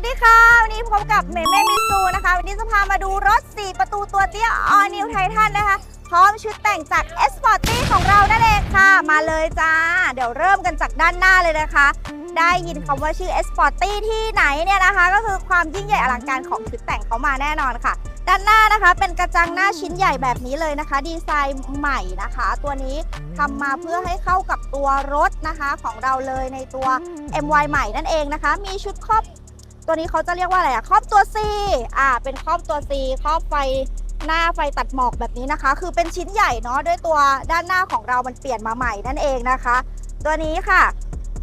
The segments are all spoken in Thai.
วัสดีค่ะ วันนี้พบกับเมเม่มิซูนะคะ วันนี้จะพามาดูรถ 4 ประตูตัวเตี้ย All New Titan นะคะ พร้อมชุดแต่งจาก S Sporty ของเรานั่นเองค่ะ มาเลยจ้า เดี๋ยวเริ่มกันจากด้านหน้าเลยนะคะ ได้ยินคำว่าชื่อ S Sporty ที่ไหนเนี่ยนะคะ ก็คือความยิ่งใหญ่อลังการของชุดแต่งเขามาแน่นอนค่ะ ด้านหน้านะคะ เป็นกระจังหน้าชิ้นใหญ่แบบนี้เลยนะคะ ดีไซน์ใหม่นะคะ ตัวนี้ทำมาเพื่อให้เข้ากับตัวรถนะคะของเราเลยในตัว MY ใหม่นั่นเองนะคะ มีชุดครอบ ตัวนี้เขาจะเรียกว่าอะไรอะครอบตัว C อ่า เป็นครอบตัว C ครอบไฟหน้าไฟตัดหมอกแบบนี้นะคะ คือเป็นชิ้นใหญ่เนาะด้วยตัวด้านหน้าของเรามันเปลี่ยนมาใหม่นั่นเองนะคะ ตัวนี้ค่ะ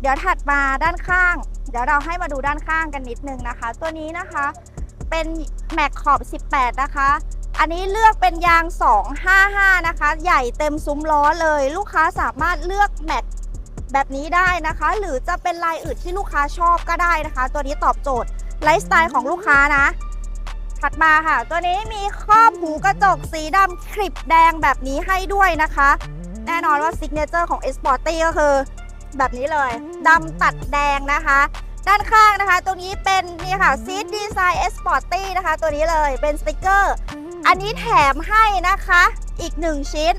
เดี๋ยวถัดมาด้านข้าง เดี๋ยวเราให้มาดูด้านข้างกันนิดนึงนะคะ ตัวนี้นะคะเป็นแม็กขอบ 18 นะคะ อันนี้เลือกเป็นยาง 255 นะคะ ใหญ่เต็มซุ้มล้อเลย ลูกค้าสามารถเลือกแม็ก แบบนี้ได้นะคะ หรือจะเป็นลายอื่นที่ลูกค้าชอบก็ได้นะคะ ตัวนี้ตอบโจทย์ไลฟ์สไตล์ของลูกค้านะ ถัดมาค่ะ ตัวนี้มีครอบหูกระจกสีดำคลิปแดงแบบนี้ให้ด้วยนะคะ แน่นอนว่าซิกเนเจอร์ของ s p o r t y ก็คือ แบบนี้เลยดำตัดแดงนะคะ ด้านข้างนะคะ ตรงนี้เป็นนี่ค่ะซีดดีไซน์ s p o r t y นะคะ ตัวนี้เลยเป็นสติกเกอร์ อันนี้แถมให้นะคะ อีกหนึ่งชิ้น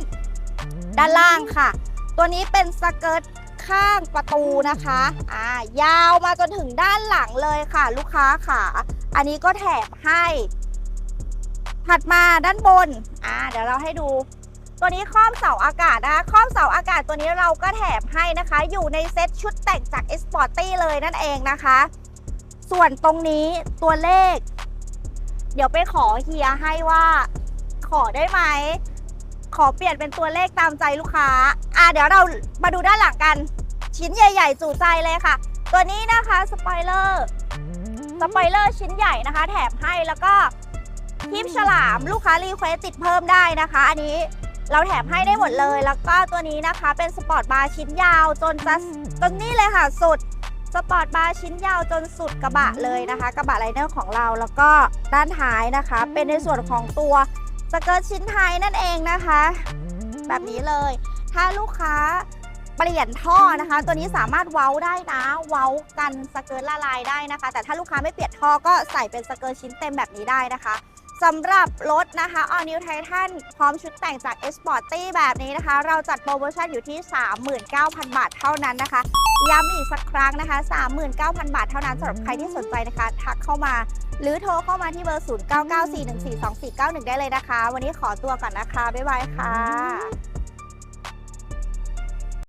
ด้านล่างค่ะ ตัวนี้เป็นสเกิร์ต ข้างประตูนะคะอ่ายาวมาจนถึงด้านหลังเลยค่ะ ลูกค้าค่ะ อันนี้ก็แถมให้ ถัดมาด้านบนอ่าเดี๋ยวเราให้ดู ตัวนี้ครอบเสาอากาศนะคะครอบเสาอากาศตัวนี้เราก็แถมให้นะคะ อยู่ในเซ็ตชุดแต่งจาก s p o r t y เลยนั่นเองนะคะ ส่วนตรงนี้ตัวเลข เดี๋ยวไปขอเฮียให้ว่าขอได้ไหม ขอเปลี่ยนเป็นตัวเลขตามใจลูกค้า อะเดี๋ยวเรามาดูด้านหลังกัน ชิ้นใหญ่ ๆ จู่ใจเลยค่ะ ตัวนี้นะคะสปอยเลอร์สปอยเลอร์ชิ้นใหญ่นะคะ แถมให้แล้วก็ทิปฉลามลูกค้ารีเควสติดเพิ่มได้นะคะ อันนี้เราแถมให้ได้หมดเลย แล้วก็ตัวนี้นะคะเป็นสปอร์ตบาร์ชิ้นยาวจนจะจนนี่เลยค่ะสุดสปอร์ตบาร์ชิ้นยาวจนสุดกระบะเลยนะคะ กระบะไลเนอร์ของเราแล้วก็ด้านท้ายนะคะ เป็นในส่วนของตัว เกิร์ตชิ้นไทยนั่นเองนะคะ แบบนี้เลย ถ้าลูกค้าเปลี่ยนท่อนะคะ ตัวนี้สามารถเว้าได้นะเว้ากันสเกิร์ตละลายได้นะคะ แต่ถ้าลูกค้าไม่เปลี่ยนท่อก็ใส่เป็นสเกิร์ตชิ้นเต็มแบบนี้ได้นะคะสำหรับรถนะคะ All New Titan พร้อมชุดแต่งจาก S Sporty แบบนี้นะคะ เราจัดโปรโมชั่นอยู่ที่ 39,000 บาทเท่านั้นนะคะ ย้ำอีกสักครั้งนะคะ 39,000 บาทเท่านั้นสำหรับใครที่สนใจนะคะ ทักเข้ามา หรือโทรเข้ามาที่เบอร์ 0994142491 ได้เลยนะคะ วันนี้ขอตัวก่อนนะคะ บ๊ายบายค่ะ